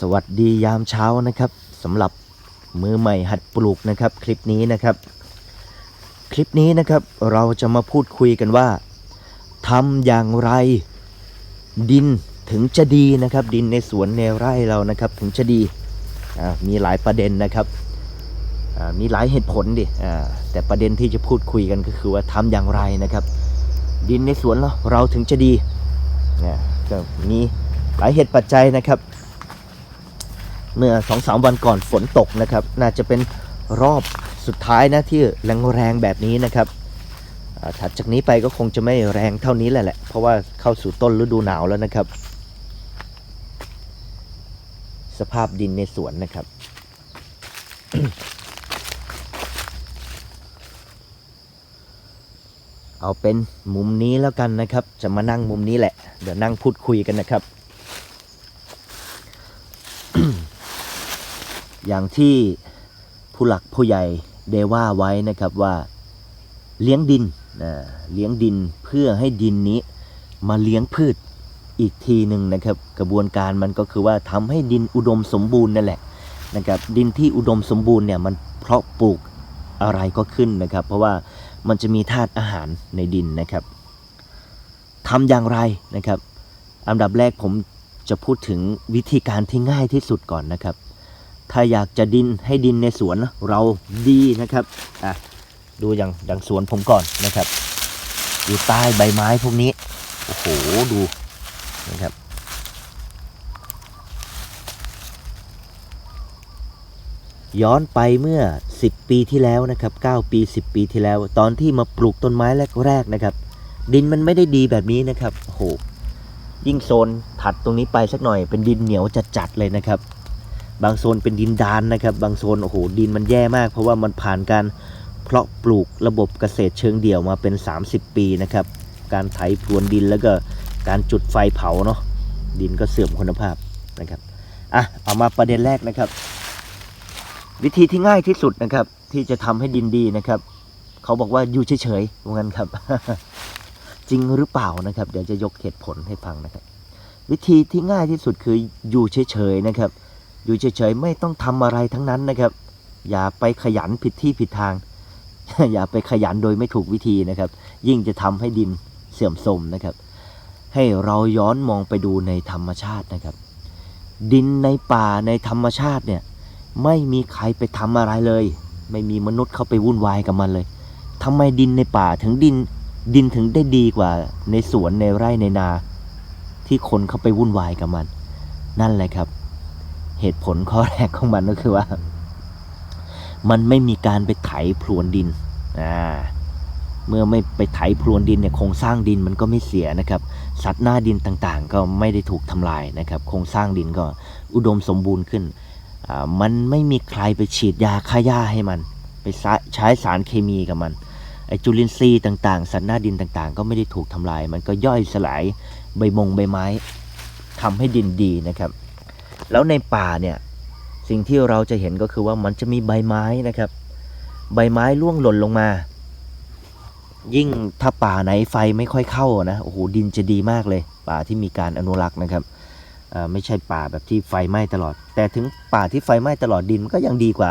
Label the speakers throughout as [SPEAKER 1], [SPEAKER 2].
[SPEAKER 1] สวัสดียามเช้านะครับสำหรับมือใหม่หัดปลูกนะครับ คลิปนี้นะครับ คลิปนี้นะครับเราจะมาพูดคุยกันว่าทำอย่างไร ดินถึงจะดีนะครับ ดินในสวนในไร่เรานะครับ ถึงจะดีมีหลายประเด็นนะครับมีหลายเหตุผลดิแต่ประเด็นที่จะพูดคุยกันก็คือว่าทำอย่างไรนะครับ ดินในสวนเราเราถึงจะดีก็มีหลายเหตุปัจจัยนะครับ เมื่อสองสามวันก่อนฝนตกนะครับ น่าจะเป็นรอบสุดท้ายนะที่แรงๆแบบนี้นะครับถัดจากนี้ไปก็คงจะไม่แรงเท่านี้แหละแหละ เพราะว่าเข้าสู่ต้นฤดูหนาวแล้วนะครับ สภาพดินในสวนนะครับ เอาเป็นมุมนี้แล้วกันนะครับ จะมานั่งมุมนี้แหละ เดี๋ยวนั่งพูดคุยกันนะครับ อย่างที่ผู้หลักผู้ใหญ่ได้ว่าไว้นะครับว่าเลี้ยงดินนะเลี้ยงดินเพื่อให้ดินนี้มาเลี้ยงพืชอีกทีหนึ่งนะครับ กระบวนการมันก็คือว่าทำให้ดินอุดมสมบูรณ์นั่นแหละนะครับ ดินที่อุดมสมบูรณ์เนี่ยมันเพราะปลูกอะไรก็ขึ้นนะครับ เพราะว่ามันจะมีธาตุอาหารในดินนะครับทำอย่างไรนะครับ อันดับแรกผมจะพูดถึงวิธีการที่ง่ายที่สุดก่อนนะครับ ถ้าอยากจะดินให้ดินในสวนเราดีนะครับอะดูอย่างอย่างสวนผมก่อนนะครับอยู่ใต้ใบไม้พวกนี้โอ้โหดูนะครับย้อนไปเมื่อ 10 ปีที่แล้วนะครับ 9 ปี 10 ปีที่แล้ว ตอนที่มาปลูกต้นไม้แรกๆนะครับ ดินมันไม่ได้ดีแบบนี้นะครับโอ้โหยิ่งโซนถัดตรงนี้ไปสักหน่อยเป็นดินเหนียวจัดๆเลยนะครับ บางโซนเป็นดินดานนะครับ บางโซนโอ้โหดินมันแย่มาก เพราะว่ามันผ่านการเพาะปลูกระบบเกษตรเชิงเดี่ยวมาเป็น 30 ปีนะครับ การไถพรวนดินแล้วก็การจุดไฟเผาเนาะดินก็เสื่อมคุณภาพนะครับอะเอามาประเด็นแรกนะครับ วิธีที่ง่ายที่สุดนะครับ ที่จะทำให้ดินดีนะครับ เขาบอกว่าอยู่เฉยๆว่างั้นครับ จริงหรือเปล่านะครับ เดี๋ยวจะยกเหตุผลให้ฟังนะครับ วิธีที่ง่ายที่สุดคืออยู่เฉยๆนะครับ อยู่เฉยๆไม่ต้องทำอะไรทั้งนั้นนะครับ อย่าไปขยันผิดที่ผิดทาง อย่าไปขยันโดยไม่ถูกวิธีนะครับ ยิ่งจะทำให้ดินเสื่อมโทรมนะครับ ให้เราย้อนมองไปดูในธรรมชาตินะครับ ดินในป่าในธรรมชาติเนี่ยไม่มีใครไปทำอะไรเลย ไม่มีมนุษย์เข้าไปวุ่นวายกับมันเลยทำไมดินในป่าถึงดินดินถึงได้ดีกว่าในสวนในไร่ในนา ที่คนเข้าไปวุ่นวายกับมัน นั่นแหละครับ เหตุผลข้อแรกของมันก็คือว่า มันไม่มีการไปไถพรวนดินอ่าเมื่อไม่ไปไถพรวนดินเนี่ยโครงสร้างดินมันก็ไม่เสียนะครับ สัตว์หน้าดินต่างๆ ก็ไม่ได้ถูกทำลายนะครับ โครงสร้างดินก็อุดมสมบูรณ์ขึ้นอ่ามันไม่มีใครไปฉีดยาฆ่าหญ้าให้มัน ไปใช้สารเคมีกับมันไอจุลินทรีย์ต่างๆ สัตว์หน้าดินต่างๆ ก็ไม่ได้ถูกทำลาย มันก็ย่อยสลายใบมงใบไม้ทำให้ดินดีนะครับ แล้วในป่าเนี่ยสิ่งที่เราจะเห็นก็คือว่ามันจะมีใบไม้นะครับ ใบไม้ร่วงหล่นลงมา ยิ่งถ้าป่าไหนไฟไม่ค่อยเข้านะโอ้โหดินจะดีมากเลย ป่าที่มีการอนุรักษ์นะครับไม่ใช่ป่าแบบที่ไฟไหม้ตลอด แต่ถึงป่าที่ไฟไหม้ตลอดดินมันก็ยังดีกว่า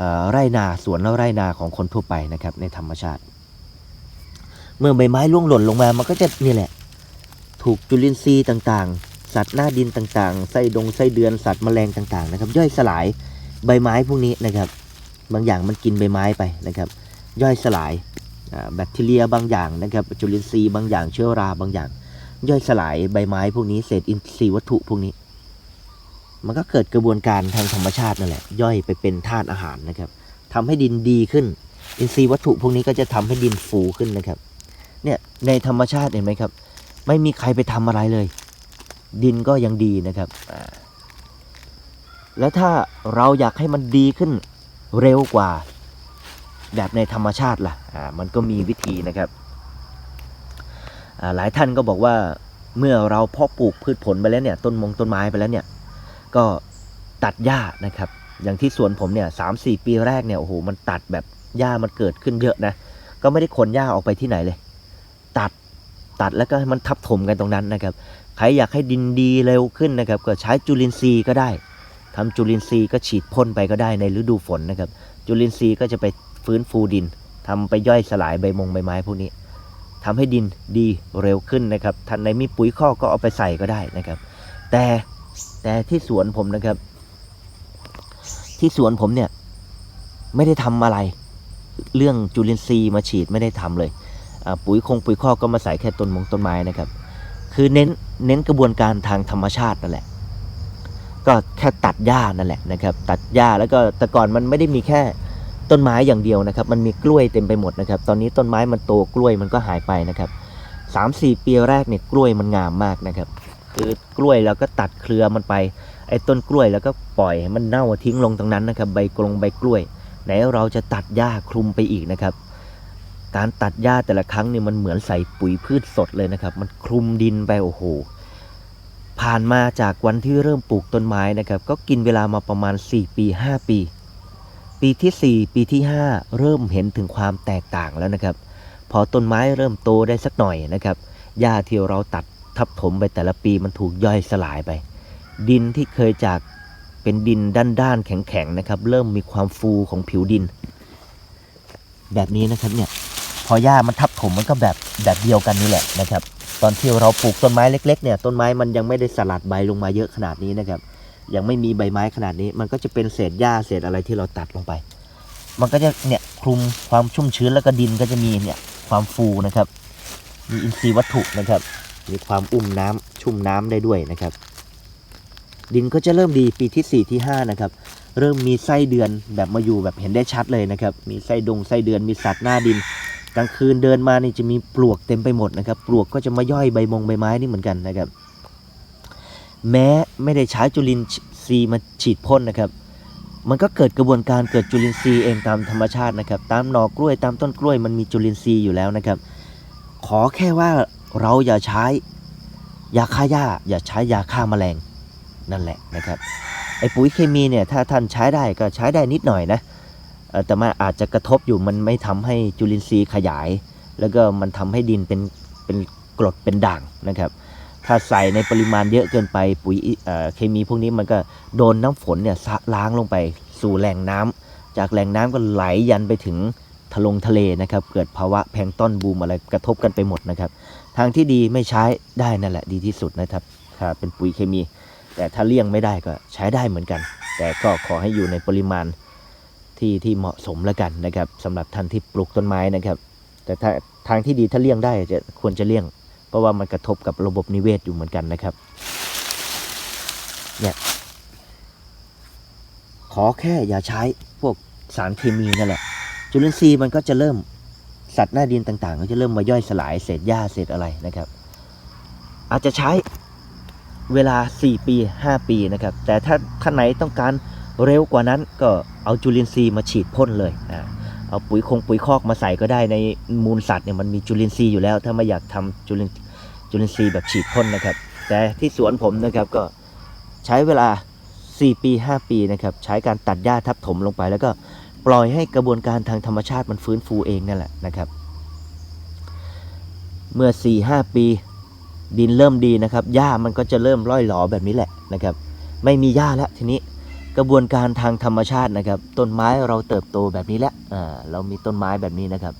[SPEAKER 1] อ่าไร่นาสวนแล้วไร่นาของคนทั่วไปนะครับในธรรมชาติ เมื่อใบไม้ร่วงหล่นลงมามันก็จะนี่แหละ ถูกจุลินทรีย์ต่างๆ สัตว์หน้าดินต่างๆ ไส้ดงไส้เดือนสัตว์แมลงต่างๆนะครับ ย่อยสลายใบไม้พวกนี้นะครับ บางอย่างมันกินใบไม้ไปนะครับ ย่อยสลายแบคทีเรียบางอย่างนะครับจุลินทรีย์บางอย่างเชื้อราบางอย่าง ย่อยสลายใบไม้พวกนี้เศษอินทรีย์วัตถุพวกนี้ มันก็เกิดกระบวนการทางธรรมชาตินั่นแหละย่อยไปเป็นธาตุอาหารนะครับทำให้ดินดีขึ้น อินทรีย์วัตถุพวกนี้ก็จะทำให้ดินฟูขึ้นนะครับเนี่ยในธรรมชาติเห็นไหมครับ ไม่มีใครไปทำอะไรเลย ดินก็ยังดีนะครับอ่าแล้วถ้าเราอยากให้มันดีขึ้นเร็วกว่า แบบในธรรมชาติล่ะอ่ามันก็มีวิธีนะครับอ่าหลายท่านก็บอกว่าเมื่อเราเพาะปลูกพืชผลไปแล้วเนี่ยต้นมงต้นไม้ไปแล้วเนี่ยก็ตัดหญ้านะครับ อย่างที่สวนผมเนี่ยสามสี่ปีแรกเนี่ยโอ้โหมันตัดแบบหญ้ามันเกิดขึ้นเยอะนะก็ไม่ได้ขนหญ้าออกไปที่ไหนเลย ตัดตัดแล้วก็ให้มันทับถมกันตรงนั้นนะครับ ขรอยากให้ดินดีเร็วขึ้นนะครับ ก็ใช้จุลินทรีย์ก็ได้ทำจุลินทรีย์ก็ฉีดพ่นไปก็ได้ในฤดูฝนนะครับ จุลินทรีย์ก็จะไปฟื้นฟูดินทำไปย่อยสลายใบมงใบไม้พวกนี้ทำให้ดินดีเร็วขึ้นนะครับท่านในมีปุ๋ยคอก็เอาไปใส่ก็ได้นะครับ แต่แต่ที่สวนผมนะครับ ที่สวนผมเนี่ยไม่ได้ทำอะไร เรื่องจุลินทรีย์มาฉีดไม่ได้ทำเลยปุ๋ยคงปุ๋ยคอก็มาใส่แค่ต้นมงต้นไม้นะครับ คือเน้นเน้นกระบวนการทางธรรมชาตินั่นแหละ ก็แค่ตัดหญ้านั่นแหละนะครับ ตัดหญ้าแล้วก็แต่ก่อนมันไม่ได้มีแค่ต้นไม้อย่างเดียวนะครับ มันมีกล้วยเต็มไปหมดนะครับ ตอนนี้ต้นไม้มันโตกล้วยมันก็หายไปนะครับสามสี่ปีแรกเนี่ยกล้วยมันงามมากนะครับ คือกล้วยเราก็ตัดเครือมันไปไอ้ต้นกล้วยแล้วก็ปล่อยให้มันเน่าทิ้งลงตรงนั้นนะครับ ใบกลงใบกล้วย ไหนเราจะตัดหญ้าคลุมไปอีกนะครับ การตัดหญ้าแต่ละครั้งเนี่ยมันเหมือนใส่ปุ๋ยพืชสดเลยนะครับ มันคลุมดินไปโอ้โห ผ่านมาจากวันที่เริ่มปลูกต้นไม้นะครับ ก็กินเวลามาประมาณ 4 ปี 5 ปี ปีทีสี่ 4 ปีที่ 5 เริ่มเห็นถึงความแตกต่างแล้วนะครับ พอต้นไม้เริ่มโตได้สักหน่อยนะครับ หญ้าที่เราตัดทับถมไปแต่ละปีมันถูกย่อยสลายไป ดินที่เคยจากเป็นดินด้านๆแข็งๆนะครับ เริ่มมีความฟูของผิวดิน แบบนี้นะครับเนี่ย พอหญ้ามันทับถมมันก็แบบแบบเดียวกันนี่แหละนะครับ ตอนที่เราปลูกต้นไม้เล็กๆเนี่ยต้นไม้มันยังไม่ได้สลัดใบลงมาเยอะขนาดนี้นะครับ ยังไม่มีใบไม้ขนาดนี้ มันก็จะเป็นเศษหญ้าเศษอะไรที่เราตัดลงไป มันก็จะเนี่ยคลุมความชุ่มชื้นแล้วก็ดินก็จะมีเนี่ยความฟูนะครับ มีอินทรีย์วัตถุนะครับ มีความอุ้มน้ำชุ่มน้ำได้ด้วยนะครับ ดินก็จะเริ่มดีปีที่4ที่5นะครับเริ่มมีไส้เดือนแบบมาอยู่แบบเห็นได้ชัดเลยนะครับ มีไส้ดงไส้เดือนมีสัตว์หน้าดิน กลางคืนเดินมานี่จะมีปลวกเต็มไปหมดนะครับ ปลวกก็จะมาย่อยใบมงใบไม้นี่เหมือนกันนะครับ แม้ไม่ได้ใช้จุลินทรีย์มาฉีดพ่นนะครับ มันก็เกิดกระบวนการเกิดจุลินทรีย์เองตามธรรมชาตินะครับ ตามหนอกกล้วยตามต้นกล้วยมันมีจุลินทรีย์อยู่แล้วนะครับ ขอแค่ว่าเราอย่าใช้ยาฆ่าหญ้า อย่าใช้ยาฆ่าแมลงนั่นแหละนะครับไอ้ปุ๋ยเคมีเนี่ยถ้าท่านใช้ได้ก็ใช้ได้นิดหน่อยนะ แต่มันอาจจะกระทบอยู่มันไม่ทำให้จุลินทรีย์ขยาย แล้วก็มันทำให้ดินเป็นเป็นกรดเป็นด่างนะครับ ถ้าใส่ในปริมาณเยอะเกินไปปุ๋ยเเคมีพวกนี้มันก็โดนน้ำฝนเนี่ยสะล้างลงไปสู่แหล่งน้ำจากแหล่งน้ำก็ไหลยันไปถึงทะลงทะเลนะครับ เกิดภาวะแพงต้นบูมอะไรกระทบกันไปหมดนะครับ ทางที่ดีไม่ใช้ได้นั่นแหละดีที่สุดนะครับถ้าเป็นปุ๋ยเคมี แต่ถ้าเลี่ยงไม่ได้ก็ใช้ได้เหมือนกัน แต่ก็ขอให้อยู่ในปริมาณ ที่ที่เหมาะสมแล้วกันนะครับสำหรับท่านที่ปลูกต้นไม้นะครับ แต่ถ้าทางที่ดีถ้าเลี่ยงได้จะควรจะเลี่ยง เพราะว่ามันกระทบกับระบบนิเวศอยู่เหมือนกันนะครับเนี่ยขอแค่อย่าใช้พวกสารเคมีนั่นแหละ จุลินทรีย์มันก็จะเริ่มสัตว์หน้าดินต่างๆ ก็จะเริ่มมาย่อยสลายเศษหญ้าเศษอะไรนะครับ อาจจะใช้เวลา 4 ปี 5 ปีนะครับ แต่ถ้าท่านไหนต้องการ เร็วกว่านั้นก็เอาจุลินทรีย์มาฉีดพ่นเลยอ่าเอาปุ๋ยคงปุ๋ยคอกมาใส่ก็ได้ในมูลสัตว์เนี่ยมันมีจุลินทรีย์อยู่แล้ว ถ้าไม่อยากทำจุลินจุลินทรีย์แบบฉีดพ่นนะครับ แต่ที่สวนผมนะครับก็ใช้เวลา 4 ปี 5 ปีนะครับใช้การตัดหญ้าทับถมลงไป แล้วก็ปล่อยให้กระบวนการทางธรรมชาติมันฟื้นฟูเองนั่นแหละนะครับ เมื่อ 4-5 ปีดินเริ่มดีนะครับหญ้ามันก็จะเริ่มร่อยหลอแบบนี้แหละนะครับ ไม่มีหญ้าแล้วทีนี้ กระบวนการทางธรรมชาตินะครับ ต้นไม้เราเติบโตแบบนี้แหล้วอ่าเรามีต้นไม้แบบนี้นะครับ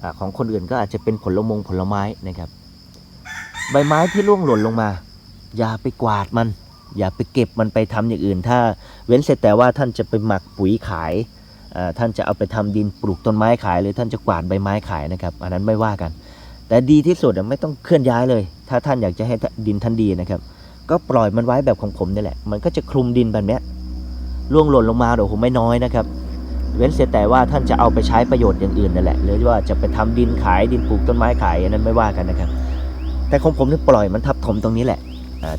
[SPEAKER 1] อของคนอื่นก็อาจจะเป็นผลมงผลไม้นะครับ ใบไม้ที่ร่วงหล่นลงมา อย่าไปกวาดมัน อย่าไปเก็บมันไปทำอย่างอื่น ถ้าเว้นเสร็จแต่ว่าท่านจะไปหมักปุ๋ยขายท่านจะเอาไปทำดินปลูกต้นไม้ขาย หรือท่านจะกวาดใบไม้ขายนะครับ อันนั้นไม่ว่ากัน แต่ดีที่สุดไม่ต้องเคลื่อนย้ายเลย ถ้าท่านอยากจะให้ดินท่านดีนะครับ ก็ปล่อยมันไว้แบบของผมนี่แหละ มันก็จะคลุมดินแบบเนี้ยร่วงหล่นลงมาโอ้โหไม่น้อยนะครับ เว้นเสียแต่ว่าท่านจะเอาไปใช้ประโยชน์อย่างอื่นนั่นแหละ หรือว่าจะไปทำดินขายดินปลูกต้นไม้ขายอันนั้นไม่ว่ากันนะครับ แต่ของผมนี่ปล่อยมันทับถมตรงนี้แหละ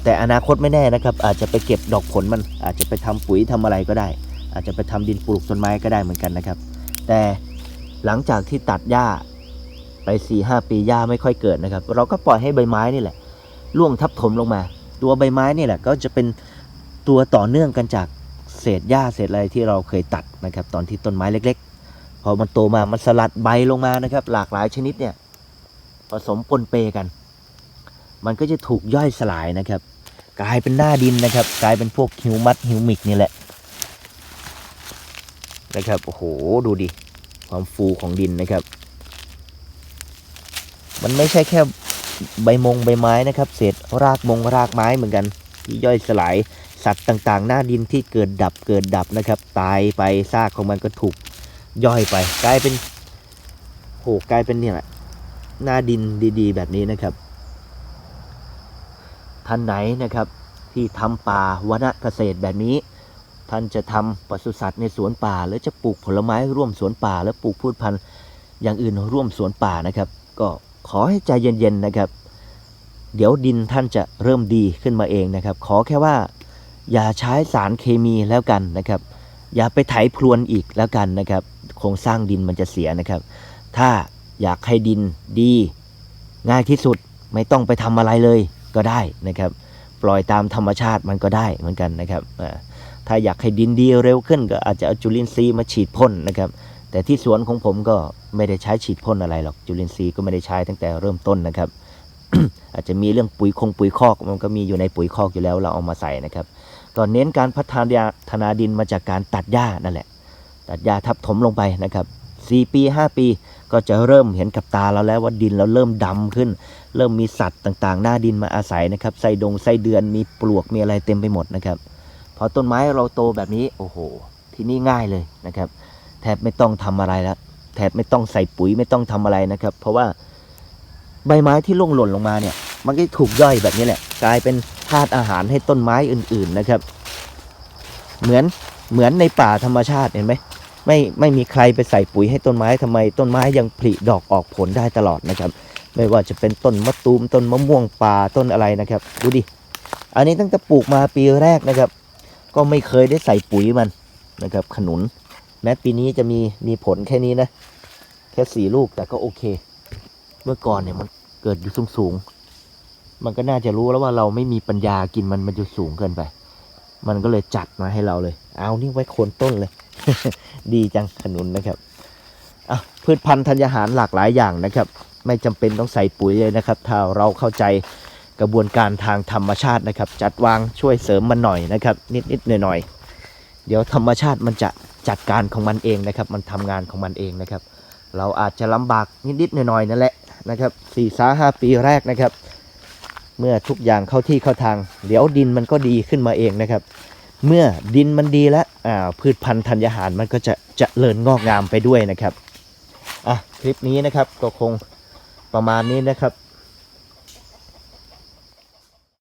[SPEAKER 1] แต่อนาคตไม่แน่นะครับ อาจจะไปเก็บดอกผลมัน อาจจะไปทำปุ๋ยทำอะไรก็ได้ อาจจะไปทำดินปลูกต้นไม้ก็ได้เหมือนกันนะครับ แต่หลังจากที่ตัดหญ้าไป4ีหปีหญ้าไม่ค่อยเกิดนะครับ เราก็ปล่อยให้ใบไม้นี่แหละร่วงทับถมลงมา ตัวใบไม้นี่แหละก็จะเป็นตัวต่อเนื่องกันจากเศษหญ้าเศษอะไรที่เราเคยตัดนะครับ ตอนที่ต้นไม้เล็กๆ พอมันโตมามันสลัดใบลงมานะครับ หลากหลายชนิดเนี่ยผสมปนเปกัน มันก็จะถูกย่อยสลายนะครับ กลายเป็นหน้าดินนะครับ กลายเป็นพวกฮิวมัสฮิวมิกนี่แหละนะครับโอ้โหดูดิความฟูของดินนะครับ มันไม่ใช่แค่ ใบมงใบไม้นะครับเศษรากมงรากไม้เหมือนกันที่ย่อยสลายสัตว์ต่างๆ หน้าดินที่เกิดดับเกิดดับนะครับ ตายไปซากของมันก็ถูกย่อยไป กลายเป็นโหกลายเป็นเนี่ยแหละหน้าดินดีๆ แบบนี้นะครับ ท่านไหนนะครับที่ทำป่าวนเกษตรแบบนี้ ท่านจะทำปศุสัตว์ในสวนป่า หรือจะปลูกผลไม้ร่วมสวนป่า แล้วปลูกพืชพันธุ์อย่างอื่นร่วมสวนป่านะครับ ก็ ขอให้ใจเย็นๆนะครับ เดี๋ยวดินท่านจะเริ่มดีขึ้นมาเองนะครับ ขอแค่ว่า อย่าใช้สารเคมีแล้วกันนะครับ อย่าไปไถพรวนอีกแล้วกันนะครับโครงสร้างดินมันจะเสียนะครับ ถ้าอยากให้ดินดี ง่ายที่สุดไม่ต้องไปทำอะไรเลยก็ได้นะครับ ปล่อยตามธรรมชาติมันก็ได้เหมือนกันนะครับถ้าอยากให้ดินดีเร็วขึ้นก็อาจจะเอาจุลินทรีย์มาฉีดพ่นนะครับ แต่ที่สวนของผมก็ไม่ได้ใช้ฉีดพ่นอะไรหรอกจุลินทรีย์ก็ไม่ได้ใช้ตั้งแต่เริ่มต้นนะครับ อาจจะมีเรื่องปุ๋ยคงปุ๋ยคอกมันก็มีอยู่ในปุ๋ยคอกอยู่แล้วเราเอามาใส่นะครับก็เน้นการพัฒนานาดินมาจากการตัดหญ้านั่นแหละ ตัดหญ้าทับถมลงไปนะครับ4ปี 5 ปีก็จะเริ่มเห็นกับตาเราแล้วว่าดินเราเริ่มดำขึ้น เริ่มมีสัตว์ต่างๆ หน้าดินมาอาศัยนะครับไส้ดงไส้เดือนมีปลวกมีอะไรเต็มไปหมดนะครับพอต้นไม้เราโตแบบนี้โอ้โห ที่นี่ง่ายเลยนะครับ แทบไม่ต้องทำอะไรแล้วแทบไม่ต้องใส่ปุ๋ยไม่ต้องทำอะไรนะครับ เพราะว่าใบไม้ที่ล่วงหล่นลงมาเนี่ย มันก็ถูกย่อยแบบนี้แหละ กลายเป็นธาตุอาหารให้ต้นไม้อื่น ๆนะครับ เหมือนเหมือนในป่าธรรมชาติเห็นไหมไม่ไม่มีใครไปใส่ปุ๋ยให้ต้นไม้ทำไม ต้นไม้ยังผลิดอกออกผลได้ตลอดนะครับ ไม่ว่าจะเป็นต้นมะตูมต้นมะม่วงป่าต้นอะไรนะครับ ดูดิอันนี้ตั้งแต่ปลูกมาปีแรกนะครับ ก็ไม่เคยได้ใส่ปุ๋ยมันนะครับ ขนุน แม้ปีนี้จะมีมีผลแค่นี้นะ แค่สี่ลูกแต่ก็โอเค เมื่อก่อนเนี่ยมันเกิดอยู่สูงสูงมันก็น่าจะรู้แล้วว่าเราไม่มีปัญญากินมันมันจะสูงเกินไป มันก็เลยจัดมาให้เราเลย เอานี่ไว้โคนต้นเลย ดีจังขนุนนะครับอะพืชพันธุ์ธัญญาหารหลากหลายอย่างนะครับ ไม่จำเป็นต้องใส่ปุ๋ยเลยนะครับ ถ้าเราเข้าใจกระบวนการทางธรรมชาตินะครับ จัดวางช่วยเสริมมันหน่อยนะครับ นิดๆหน่อยๆเดี๋ยวธรรมชาติมันจะ จัดการของมันเองนะครับ มันทำงานของมันเองนะครับ เราอาจจะลำบากนิดๆหน่อยๆนั่นแหละนะครับสี่สาห้าปีแรกนะครับ เมื่อทุกอย่างเข้าที่เข้าทาง เดี๋ยวดินมันก็ดีขึ้นมาเองนะครับ เมื่อดินมันดีแล้วอ่าพืชพันธุ์ธัญญาหารมันก็จะเจะเริญงอกงามไปด้วยนะครับอะคลิปนี้นะครับก็คงประมาณนี้นะครับ